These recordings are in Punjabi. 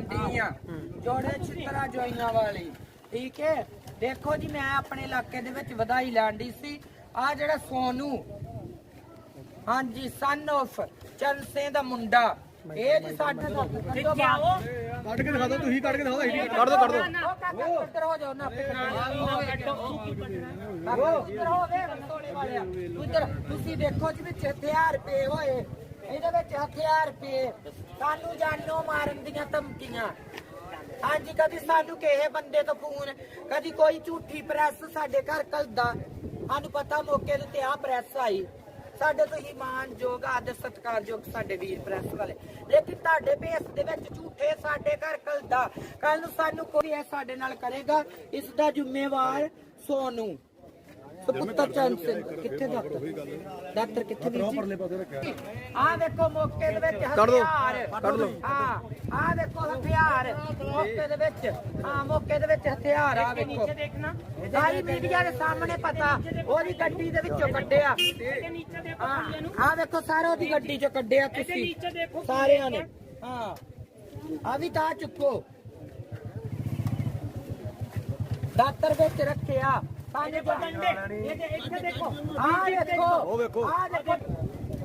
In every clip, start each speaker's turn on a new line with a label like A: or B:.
A: ਬੋਲਣ ਦੀ ਆ। ਜੋੜੇ ਚਿੱਤਰਾ ਜੋਈਆਂ ਵਾਲੀ। ਠੀਕ ਹੈ? ਦੇਖੋ ਜੀ ਮੈਂ ਆਪਣੇ ਇਲਾਕੇ ਦੇ ਵਿੱਚ ਵਧਾਈ ਲੈਣ ਦੀ ਸੀ। ਆ ਜਿਹੜਾ ਸੋਨੂ। ਹਾਂਜੀ ਸਨ ਆਫ ਚੰਦ ਸਿੰਘ ਦਾ ਮੁੰਡਾ। ਇਹ ਜੀ ਸਾਡੇ ਦਾ
B: ਕੱਢ ਕੇ ਦਿਖਾ ਦਿਓ ਤੁਸੀਂ ਕੱਢ ਕੇ ਦਿਖਾਓ ਆਈਡੀ ਕੱਢ ਦਿਓ ਕੱਢ ਦਿਓ
A: ਉੱਧਰ ਹੋ ਜਾਓ ਨਾ ਉੱਧਰ ਹੋ ਵੇ ਰਸੋਲੇ ਵਾਲਿਆ। ਉੱਧਰ ਤੁਸੀਂ ਦੇਖੋ ਜੀ ਵਿੱਚ ਹਥਿਆਰ ਪਏ ਹੋਏ। ਇਹਦੇ ਵਿੱਚ ਹਥਿਆਰ ਪਏ ਸਾਨੂੰ ਜਾਨੋਂ ਮਾਰਨ ਦੀਆਂ ਧਮਕੀਆਂ। ਹਾਂਜੀ, ਕਦੀ ਸਾਨੂੰ ਕਿਸੇ ਬੰਦੇ ਤੋਂ ਫੋਨ, ਕਦੀ ਕੋਈ ਝੂਠੀ ਪ੍ਰੈਸ ਸਾਡੇ ਘਰ ਕਲਦਾ ਸਾਨੂੰ ਪਤਾ ਮੌਕੇ ਦੇ ਆ ਪ੍ਰੈਸ ਆਈ। ਸਾਡੇ ਤੋਂ ਹੀ ਮਾਨਯੋਗ ਆਦਰ ਸਤਿਕਾਰਯੋਗ ਸਾਡੇ ਵੀਰ ਪ੍ਰੈਸ ਵਾਲੇ। ਲੇਕਿਨ ਤੁਹਾਡੇ ਭੇਸ ਦੇ ਵਿੱਚ ਝੂਠੇ ਸਾਡੇ ਘਰ ਕਲਦਾ ਕੱਲ ਨੂੰ ਸਾਨੂੰ ਕੋਈ ਇਹ ਸਾਡੇ ਨਾਲ ਕਰੇਗਾ, ਇਸ ਦਾ ਜ਼ਿੰਮੇਵਾਰ ਸੋਨੂੰ। ਸੁਪੁੱਤਰ ਚੰਦ ਸਿੰਘ ਕਿੱਥੇ ਡਾਕਟਰ? ਡਾਕਟਰ ਕਿੱਥੇ ਵੀਰ ਜੀ? ਆ ਦੇਖੋ ਮੌਕੇ ਦੇ ਵਿੱਚ
B: ਕੱਢ ਲਓ,
A: ਹਥਿਆਰ।
B: ਕੱਢ ਲਓ।
A: ਹਾਂ ਆ ਦੇਖੋ ਹਥਿਆਰ। ਮੌਕੇ ਦੇ ਵਿੱਚ। ਹਾਂ ਮੌਕੇ ਦੇ ਵਿੱਚ ਹਥਿਆਰ ਆ ਵੇਖੋ ਸਾਰੀ ਮੀਡੀਆ ਦੇ ਸਾਹਮਣੇ ਪਤਾ ਉਹਦੀ ਗੱਡੀ ਦੇ ਵਿੱਚੋਂ ਕੱਢਿਆ। ਆ ਵੇਖੋ ਸਾਰਾ ਉਹਦੀ ਗੱਡੀ ਚੋਂ ਕੱਢਿਆ ਤੁਸੀਂ। ਸਾਰਿਆਂ ਨੇ। ਹਾਂ। ਆ ਵੀ ਤਾਂ ਚੁੱਕੋ। ਦਾਤਰ ਵਿੱਚ ਰੱਖਿਆ। ਸਾਡੇ ਡੰਡੇ ਇਹਦੇ ਇੱਥੇ ਦੇਖੋ ਆ ਦੇਖੋ।
B: ਉਹ ਵੇਖੋ।
A: ਆ ਦੇਖੋ।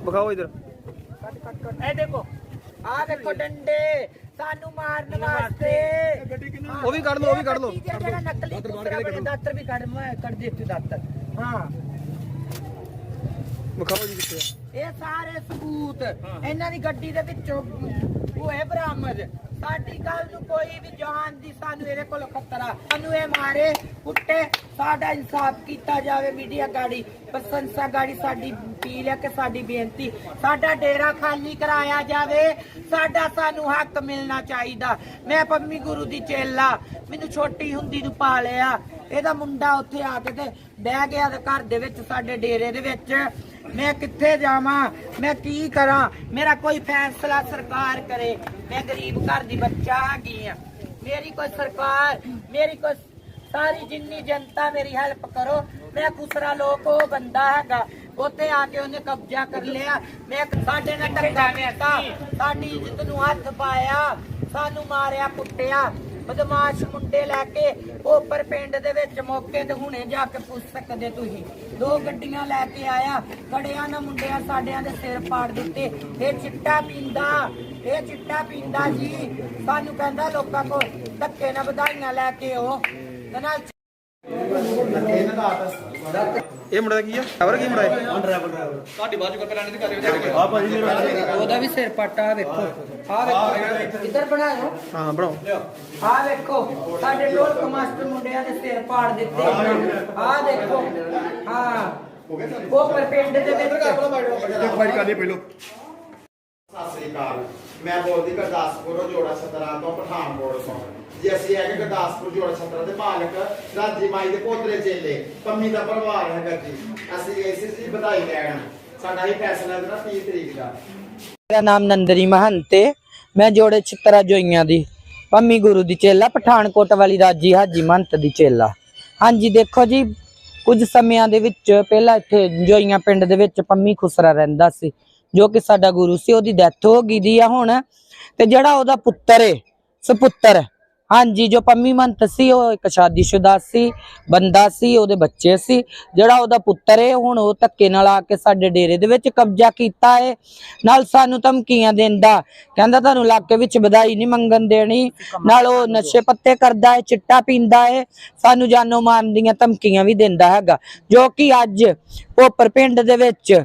B: ਵਿਖਾਓ ਇਧਰ।
A: ਇਹ ਦੇਖੋ ਆ ਦੇਖੋ ਡੰਡੇ ਸਾਨੂੰ ਮਾਰਨ ਵਾਸਤੇ।
B: ਉਹ ਵੀ ਕੱਢ ਲਓ, ਉਹ ਵੀ ਕੱਢ ਲਓ।
A: ਇਹ ਜਿਹੜਾ ਨਕਲੀ ਕੁੱਤਰਾ ਬਣੇ ਦਾਤਰ ਵੀ ਕੱਢ ਮੈਂ ਕੱਢ ਦਿੱਤੀ ਦਾਤਰ। ਹਾਂ।
B: ਵਿਖਾਓ ਜੀ ਕਿੱਥੇ ਆ।
A: ਇਹ ਸਾਰੇ ਸਬੂਤ ਇਹਨਾਂ ਦੀ ਗੱਡੀ ਦੇ ਵਿੱਚੋਂ ਹੋਏ ਬਰਾਮਦ। ਸਾਡੀ ਗੱਲ ਨੂੰ ਕੋਈ ਵੀ ਜਾਨ ਦੀ ਸਾਨੂੰ ਇਹਦੇ ਕੋਲ ਖਤਰਾ। ਸਾਨੂੰ ਇਹ ਮਾਰੇ, ਕੁੱਟੇ, ਸਾਡਾ ਇਨਸਾਫ ਕੀਤਾ ਜਾਵੇ ਮੀਡੀਆ ਗਾੜੀ। ਪ੍ਰਸ਼ੰਸਾ ਗਾੜੀ ਸਾਡੀ ਅਪੀਲ ਹੈ ਕਿ ਸਾਡੀ ਬੇਨਤੀ, ਸਾਡਾ ਡੇਰਾ ਖਾਲੀ ਕਰਾਇਆ ਜਾਵੇ। ਸਾਡਾ ਸਾਨੂੰ ਹੱਕ ਮਿਲਣਾ ਚਾਹੀਦਾ। ਮੈਂ ਪੰਮੀ ਗੁਰੂ ਦੀ ਚੇਲਾ। ਮੈਨੂੰ ਛੋਟੀ ਹੁੰਦੀ ਨੂੰ ਪਾਲਿਆ। ਇਹਦਾ ਮੁੰਡਾ ਉੱਥੇ ਆ ਕੇ ਤੇ ਬਹਿ ਗਿਆ ਤੇ ਘਰ ਦੇ ਵਿੱਚ ਸਾਡੇ ਡੇਰੇ ਦੇ ਵਿੱਚ। ਮੈਂ ਕਿੱਥੇ ਜਾਵਾਂ? ਮੈਂ ਕੀ ਕਰਾਂ? ਮੇਰਾ ਕੋਈ ਫੈਸਲਾ ਸਰਕਾਰ ਕਰੇ। ਮੈਂ ਗਰੀਬ ਘਰ ਦੀ ਬੱਚਾ ਹੈਗੀ ਆ। ਮੇਰੀ ਕੋਈ ਸਰਕਾਰ ਮੇਰੀ ਕੋਈ ਸਾਰੀ ਜਿੰਨੀ ਜਨਤਾ ਮੇਰੀ ਹੈਲਪ ਕਰੋ। ਮੈਂ ਖੁਸਰਾ ਲੋਕ ਉਹ ਬੰਦਾ ਹੈਗਾ। ਉੱਥੇ ਆ ਕੇ ਉਹਨੇ ਕਬਜ਼ਾ ਕਰ ਲਿਆ। ਮੈਂ ਸਾਡੇ ਨਾਲ ਟੱਕਾ ਮੇਤਾ ਸਾਡੀ ਇੱਜ਼ਤ ਨੂੰ ਹੱਥ ਪਾਇਆ। ਸਾਨੂੰ ਮਾਰਿਆ ਕੁੱਟਿਆ। ਬਦਮਾਸ਼ ਮੁੰਡੇ ਲੈ ਕੇ ਉੱਪਰ ਪਿੰਡ ਦੇ ਵਿੱਚ ਮੌਕੇ ਤੇ ਹੁਣੇ ਜਾ ਕੇ ਪੁੱਛ ਸਕਦੇ ਤੁਸੀਂ। ਦੋ ਗੱਡੀਆਂ ਲੈ ਕੇ ਆਇਆ, ਖੜਿਆਂ ਨਾ ਮੁੰਡਿਆਂ ਸਾਡਿਆਂ ਦੇ ਸਿਰ ਪਾੜ ਦਿੱਤੇ। ਇਹ ਚਿੱਟਾ ਪੀਂਦਾ, ਇਹ ਚਿੱਟਾ ਪੀਂਦਾ ਜੀ। ਸਾਨੂੰ ਕਹਿੰਦਾ ਲੋਕਾਂ ਕੋਲ, ਧੱਕੇ ਨਾਲ ਵਧਾਈਆਂ ਲੈ ਕੇ ਉਹ ਤੇ ਨਾਲ
B: ਇਹ ਮੁੰਡਾ ਕੀ ਆ? ਖਬਰ ਕੀ ਮੁੰਡਾ ਹੈ
A: ਉਹਦਾ ਵੀ ਸਿਰ ਪਾਟਾ ਵੇਖੋ। ਆ ਵੇਖੋ। ਇੱਧਰ ਬਣਾਇਓ?
B: ਹਾਂ ਬਣਾਓ।
A: ਆ ਵੇਖੋ। ਸਾਡੇ ਢੋਲਕ ਮਾਸਟਰ ਮੁੰਡਿਆਂ ਦੇ ਸਿਰ ਪਾੜ ਦਿੱਤੇ। ਆ ਦੇਖੋ। ਹਾਂ। ਉਹ ਪਰ ਪਿੰਡ ਦੇ ਵਿੱਚ
B: ਇੱਕ ਵਾਰੀ ਕਰ ਲਈ ਪਹਿਲੋ?
C: ਸ੍ਰੀ ਅਕਾਲ। ਮੈਂ ਬੋਲਦੀ ਗੁਰਦਾਸਪੁਰੋਂ ਜੋੜਾ ਛਤਰਾ ਤੋਂ ਪਠਾਨਕੋਟ ਤੋਂ। ਜੀ ਅਸੀਂ ਹੈਗੇ ਗੁਰਦਾਸਪੁਰ ਜੋੜਾ ਛਤਰਾ ਦੇ ਮਾਲਕ ਰਾਜੀ ਮਾਈ ਦੇ ਪੋਤਰੇ ਚੇਲੇ, ਪੰਮੀ ਦਾ ਪਰਿਵਾਰ ਹੈਗਾ ਜੀ ਅਸੀਂ ਗਏ ਵਧਾਈ ਲੈਣ। ਸਾਡਾ ਹੀ ਫੈਸਲਾ ਜਿਹੜਾ 30 ਤਰੀਕ ਦਾ।
A: ਮੇਰਾ ਨਾਮ ਨੰਦਰੀ ਮਹੰਤੇ ਮੈਂ ਜੋੜੇ ਛਿੱਤਰਾ ਜੋਈਆਂ ਦੀ। ਪੰਮੀ ਗੁਰੂ ਦੀ ਚੇਲਾ, ਪਠਾਨਕੋਟ ਵਾਲੀ ਰਾਜੀ ਹਾਜੀ ਮਹੰਤ ਦੀ ਚੇਲਾ। ਹਾਂਜੀ, ਦੇਖੋ ਜੀ, ਕੁਝ ਸਮਿਆਂ ਦੇ ਵਿੱਚ, ਪਹਿਲਾਂ ਇੱਥੇ ਜੋਈਆਂ ਪਿੰਡ ਦੇ ਵਿੱਚ ਪੰਮੀ ਖੁਸਰਾ ਰਹਿੰਦਾ ਸੀ। ਜੋ ਕਿ ਸਾਡਾ ਗੁਰੂ ਸੀ, ਉਹਦੀ ਡੈਥ ਹੋ ਗਈ ਦੀ ਆ ਹੁਣ। ਤੇ ਜਿਹੜਾ ਉਹਦਾ ਪੁੱਤਰ ਏ, ਸੁਪੁੱਤਰ। ਹਾਂਜੀ, ਜੋ ਪੰਮੀ ਮੰਤ ਸੀ, ਉਹ ਇੱਕ ਸ਼ਾਦੀशुदा ਸੀ, ਬੰਦਾ ਸੀ, ਉਹਦੇ ਬੱਚੇ ਸੀ। ਜਿਹੜਾ ਉਹਦਾ ਪੁੱਤਰ ਏ, ਹੁਣ ਉਹ ਧੱਕੇ ਨਾਲ ਆ ਕੇ ਸਾਡੇ ਡੇਰੇ ਦੇ ਵਿੱਚ ਕਬਜ਼ਾ ਕੀਤਾ ਏ। ਨਾਲ ਸਾਨੂੰ ਧਮਕੀਆਂ ਦਿੰਦਾ, ਕਹਿੰਦਾ ਤੁਹਾਨੂੰ ਇਲਾਕੇ ਵਿੱਚ ਵਧਾਈ ਨਹੀਂ ਮੰਗਣ ਦੇਣੀ। ਨਾਲ ਉਹ ਨਸ਼ੇ ਪੱਤੇ ਕਰਦਾ ਏ, ਚਿੱਟਾ ਪੀਂਦਾ ਏ। ਸਾਨੂੰ ਜਾਨੋਂ ਮਾਰਨ ਦੀਆਂ ਧਮਕੀਆਂ ਵੀ ਦਿੰਦਾ ਹੈਗਾ। ਜੋ ਕਿ ਅੱਜ ਭੋਪਰ ਪਿੰਡ ਦੇ ਵਿੱਚ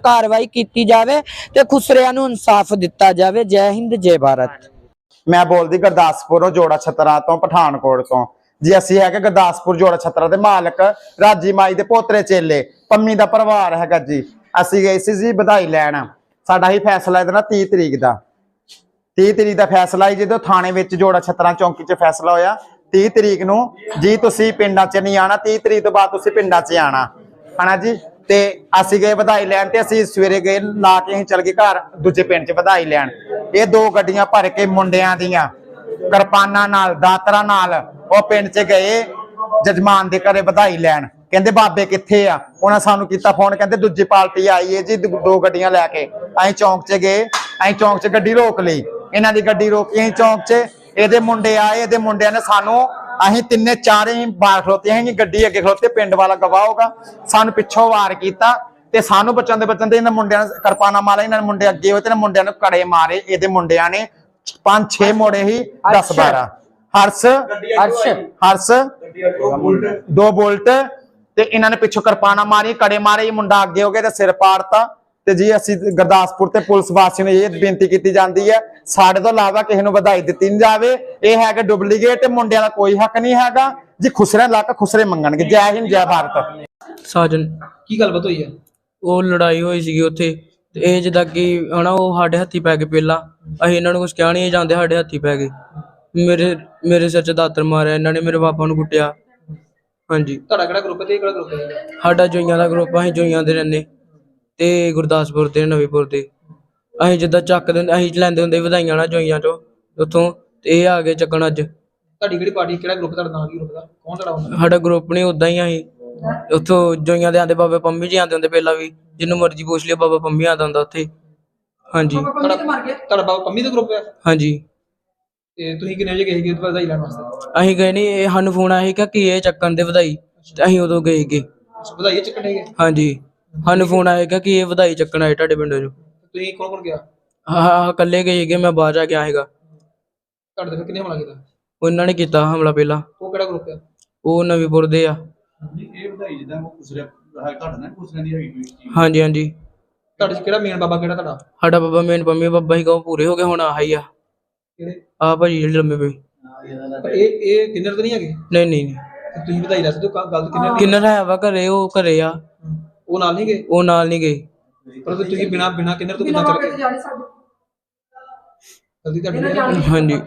A: ਕਾਰਵਾਈ ਕੀਤੀ ਜਾਵੇ ਤੇ ਖੁਸਰਿਆਂ ਨੂੰ ਇਨਸਾਫ ਦਿੱਤਾ ਜਾਵੇ। ਜੈ ਹਿੰਦ, ਜੈ ਭਾਰਤ।
C: ਮੈਂ ਬੋਲਦੀ ਗੁਰਦਾਸਪੁਰੋਂ ਜੋੜਾ ਛਤਰਾ ਤੋਂ, ਪਠਾਨਕੋਟ ਤੋਂ। ਜੀ, ਅਸੀਂ ਹੈਗੇ ਗੁਰਦਾਸਪੁਰ, ਜੋੜਾ ਛਤਰਾ ਦੇ ਮਾਲਕ, ਰਾਜੀ ਮਾਈ ਦੇ ਪੋਤਰੇ ਚੇਲੇ, ਪੰਮੀ ਦਾ ਪਰਿਵਾਰ ਹੈਗਾ ਜੀ। ਅਸੀਂ ਗਏ ਸੀ ਜੀ ਵਧਾਈ ਲੈਣ। ਸਾਡਾ ਹੀ ਫੈਸਲਾ ਇਹਦਾ ਨਾ 30 ਤਰੀਕ ਦਾ। 30 ਤਰੀਕ ਦਾ ਫੈਸਲਾ ਹੀ ਜਦੋਂ ਥਾਣੇ ਵਿੱਚ ਜੋੜਾ ਛਤਰਾ ਚੌਂਕੀ 'ਚ ਫੈਸਲਾ ਹੋਇਆ 30 ਤਰੀਕ ਨੂੰ, ਜੀ, ਤੁਸੀਂ ਪਿੰਡਾਂ 'ਚ ਨਹੀਂ ਆਣਾ 30 ਤਰੀਕ ਤੋਂ ਬਾਅਦ ਤੁਸੀਂ ਪਿੰਡਾਂ 'ਚ ਆਣਾ। ਹਨਾ ਜੀ? ਤੇ ਅਸੀਂ ਗਏ ਵਧਾਈ ਲੈਣ ਤੇ ਅਸੀਂ ਸਵੇਰੇ ਗਏ, ਲਾ ਕੇ ਅਸੀਂ ਚੱਲ ਗਏ ਘਰ, ਦੂਜੇ ਪਿੰਡ 'ਚ ਵਧਾਈ ਲੈਣ। ਇਹ ਦੋ ਗੱਡੀਆਂ ਭਰ ਕੇ ਮੁੰਡਿਆਂ ਦੀਆਂ, ਕਿਰਪਾਨਾਂ ਨਾਲ, ਦਾਤਰਾਂ ਨਾਲ ਉਹ ਪਿੰਡ 'ਚ ਗਏ, ਜਜਮਾਨ ਦੇ ਘਰੇ ਵਧਾਈ ਲੈਣ। ਕਹਿੰਦੇ, ਬਾਬੇ ਕਿੱਥੇ ਆ? ਉਹਨਾਂ ਸਾਨੂੰ ਕੀਤਾ ਫੋਨ, ਕਹਿੰਦੇ, ਦੂਜੀ ਪਾਰਟੀ ਆਈ ਏ ਜੀ ਦੋ ਗੱਡੀਆਂ ਲੈ ਕੇ। ਅਸੀਂ ਚੌਂਕ 'ਚ ਗਏ, ਅਸੀਂ ਚੌਂਕ 'ਚ ਗੱਡੀ ਰੋਕ ਲਈ। ਇਹਨਾਂ ਦੀ ਗੱਡੀ ਰੋਕੀ, ਅਸੀਂ ਚੌਂਕ 'ਚ, ਇਹਦੇ ਮੁੰਡੇ ਆਏ, ਇਹਦੇ ਮੁੰਡਿਆਂ ਨੇ ਸਾਨੂੰ ਅਸੀਂ ਤਿੰਨੇ ਚਾਰੇ ਹੀ ਬਾਹਰ ਖਲੋਤੇ ਅਸੀਂ ਗੱਡੀ ਅੱਗੇ ਖਲੋਤੇ ਪਿੰਡ ਵਾਲਾ ਗਵਾਹ ਹੋਗਾ ਸਾਨੂੰ ਪਿੱਛੋਂ ਵਾਰ ਕੀਤਾ ਤੇ ਸਾਨੂੰ ਬਚਣ ਦੇ ਬਚਣ ਦੇ ਇਹਨਾਂ ਮੁੰਡਿਆਂ ਨੇ ਕਿਰਪਾਨਾਂ ਮਾਰੇ ਇਹਨਾਂ ਮੁੰਡੇ ਅੱਗੇ ਹੋਏ ਤੇ ਇਹਨਾਂ ਮੁੰਡਿਆਂ ਨੂੰ ਕੜੇ ਮਾਰੇ। ਇਹਦੇ ਮੁੰਡਿਆਂ ਨੇ ਪੰਜ ਛੇ ਮੋੜੇ ਹੀ 10 12 ਹਰਸ
A: ਅਰਸ਼
C: ਹਰਸ। ਦੋ ਬੁਲਟ। ਤੇ ਇਹਨਾਂ ਨੇ ਪਿੱਛੋਂ ਕਿਰਪਾਨਾਂ ਮਾਰੀ ਕੜੇ ਮਾਰੇ ਇਹ ਮੁੰਡਾ ਅੱਗੇ ਹੋ ਗਿਆ ਤੇ ਸਿਰ ਪਾੜਤਾ। ਤੇ ਜੀ ਅਸੀਂ ਗੁਰਦਾਸਪੁਰ ਤੇ ਪੁਲਿਸ ਵਾਸੀਆਂ ਨੂੰ ਇਹ ਬੇਨਤੀ ਕੀਤੀ ਜਾਂਦੀ ਹੈ ਸਾਡੇ ਤੋਂ ਇਲਾਵਾ ਕਿਸੇ ਨੂੰ ਵਧਾਈ ਦਿੱਤੀ ਨਹੀਂ ਜਾਵੇ। ਇਹ ਹੈਗਾ ਡੁਪਲੀਕੇਟ ਮੁੰਡਿਆਂ ਦਾ ਕੋਈ ਹੱਕ ਨਹੀਂ ਹੈਗਾ। ਜੀ ਖੁਸਰੇ ਲੱਕ ਖੁਸਰੇ ਮੰਗਣਗੇ। ਜੈ ਹਿੰਦ ਜੈ ਭਾਰਤ।
D: ਸਾਜਨ
B: ਕੀ ਗੱਲਬਾਤ ਹੋਈ ਹੈ?
D: ਉਹ ਲੜਾਈ ਹੋਈ ਸੀਗੀ ਉੱਥੇ। ਤੇ ਇਹ ਜਿੱਦਾਂ ਕਿ ਹਨਾ ਉਹ ਸਾਡੇ ਹੱਥੀ ਪੈ ਗਏ ਪਹਿਲਾਂ। ਅਸੀਂ ਇਹਨਾਂ ਨੂੰ ਕੁਝ ਕਹਿ ਨਹੀਂ ਜਾਂਦੇ ਸਾਡੇ ਹੱਥੀ ਪੈ ਗਏ। ਮੇਰੇ ਮੇਰੇ ਸਿਰ 'ਚ ਦਾਤਰ ਮਾਰਿਆ ਇਹਨਾਂ ਨੇ ਮੇਰੇ ਪਾਪਾ ਨੂੰ ਕੁੱਟਿਆ। ਹਾਂਜੀ।
B: ਤੁਹਾਡਾ ਕਿਹੜਾ ਗਰੁੱਪ ਹੈ ਤੇ ਕਿਹੜਾ ਗਰੁੱਪ ਹੈ?
D: ਸਾਡਾ ਜੋਈਆਂ ਦਾ ਗਰੁੱਪ ਅਸੀਂ ਜੋਈਆਂ ਦੇ ਰਹਿੰਦੇ। ਤੇ ਗੁਰਦਾਸਪੁਰ ਤੇ ਨਵੀਂਪੁਰ ਦੇ ਅਸੀਂ ਜਿੱਦਾਂ ਚੱਕਦੇ ਹੁੰਦੇ ਅਸੀਂ ਲੈਂਦੇ ਹੁੰਦੇ ਵਧਾਈਆਂ ਨਾ ਜੋਈਆਂ ਚੋਂ ਉੱਥੋਂ ਤੇ ਇਹ ਆ ਗਏ ਚੱਕਣ ਅੱਜ।
B: ਤੁਹਾਡੀ ਕਿਹੜੀ ਪਾਰਟੀ ਕਿਹੜਾ ਗਰੁੱਪ ਤੁਹਾਡਾ ਨਾਮ ਕੀ ਗਰੁੱਪ ਦਾ? ਕੌਣ ਤੁਹਾਡਾ ਹੁੰਦਾ?
D: ਸਾਡਾ ਗਰੁੱਪ ਨਹੀਂ ਉਦਾਂ ਹੀ ਅਸੀਂ। ਉੱਥੋਂ ਜੋਈਆਂ ਦੇ ਆਂਦੇ ਬਾਬਾ ਪੰਮੀ ਜੀ ਆਂਦੇ ਹੁੰਦੇ ਪਹਿਲਾਂ ਵੀ ਜਿਹਨੂੰ ਮਰਜ਼ੀ ਪੁੱਛ ਲਿਓ ਬਾਬਾ ਪੰਮੀ ਆਂਦਾ ਹੁੰਦਾ ਉੱਥੇ। ਹਾਂਜੀ।
B: ਤੁਹਾਡਾ ਤੁਹਾਡਾ ਬਾਬਾ ਪੰਮੀ ਦਾ ਗਰੁੱਪ ਹੈ?
D: ਹਾਂਜੀ।
B: ਤੇ ਤੁਸੀਂ ਕਿੰਨੇ ਵਜੇ ਗਏ ਸੀਗੇ ਉਹਦੇ ਵਧਾਈ ਲੈਣ ਵਾਸਤੇ?
D: ਅਸੀਂ ਗਏ ਨਹੀਂ ਇਹ ਸਾਨੂੰ ਫੋਨ ਆਇਆ ਸੀ ਕਿ ਇਹ ਚੱਕਣ ਦੇ ਵਧਾਈ ਤੇ ਅਸੀਂ ਉਦੋਂ ਗਏ ਗਏ
B: ਵਧਾਈ ਚੱਕਣ ਹੈਗੇ
D: ਹਾਂਜੀ। ਸਾਨੂੰ ਫੋਨ ਆਇਆ ਕਿ ਕੀ ਇਹ ਵਧਾਈ ਚੱਕਣ ਆਏ ਤੁਹਾਡੇ ਪਿੰਡ ਚੋਂ
B: ਤੁਸੀਂ ਕੌਣ ਕੌਣ ਗਿਆ?
D: ਹਾਂ ਇਕੱਲੇ ਗਏ ਸੀਗੇ ਮੈਂ ਬਾਹਰ ਕੇ ਆਏਗਾ
B: ਤੁਹਾਡੇ ਤੇ ਕਿੰਨੇ ਹਮਲਾ ਕੀਤਾ?
D: ਉਹਨਾਂ ਨੇ ਕੀਤਾ ਹਮਲਾ ਪਹਿਲਾਂ।
B: ਉਹ ਕਿਹੜਾ ਗਰੁੱਪ ਹੈ
D: ਉਹ ਨਵੀਂਪੁਰ ਦੇ ਆ।
E: ਇਹ ਵਧਾਈ ਜਿੱਦਾਂ ਉਹ ਖੁਸਰਿਆ ਹੈ ਤੁਹਾਡਾ ਨਾ ਖੁਸਰਿਆਂ ਦੀ ਹੈਗੀ ਕੋਈ ਚੀਜ਼।
D: ਹਾਂਜੀ ਹਾਂਜੀ।
B: ਤੁਹਾਡੇ ਚ ਕਿਹੜਾ ਮੇਨ ਬਾਬਾ ਕਿਹੜਾ ਤੁਹਾਡਾ?
D: ਸਾਡਾ ਬਾਬਾ ਮੇਨ ਪੰਮੀ ਬਾਬਾ ਹੀ ਕਹੋ ਪੂਰੇ ਹੋ ਗਏ ਹੁਣ ਆਹ ਆ।
B: ਕਿਹੜੇ?
D: ਆ ਭਾਜੀ ਜਿਹੜੇ ਲੰਮੇ ਪਏ।
B: ਪਰ ਇਹ ਇਹ ਕਿੰਨਰ ਤਾਂ ਨਹੀਂ ਹੈਗੇ?
D: ਨਹੀਂ ਨਹੀਂ ਨਹੀਂ।
B: ਤੇ ਤੁਸੀਂ ਵਧਾਈ ਹੋ ਕ- ਗੱਲ ਕਿੰਨਰ ਦੀ
D: ਕਿੰਨਰ ਹੈ ਵਾ ਘਰੇ ਉਹ ਘਰੇ ਆ।
B: ਉਹ ਨਾਲ ਨਹੀਂ ਗਏ?
D: ਉਹ ਨਾਲ ਨਹੀਂ ਗਏ।
B: ਪਰ ਤੁਸੀਂ ਬਿਨਾ ਬਿਨਾ ਕਿੰਨਰ ਤੋਂ ਕਿੱਦਾਂ ਚੱਲ ਗਏ ਜਲਦੀ ਤੁਹਾਡੀ
D: ਹਾਂਜੀ।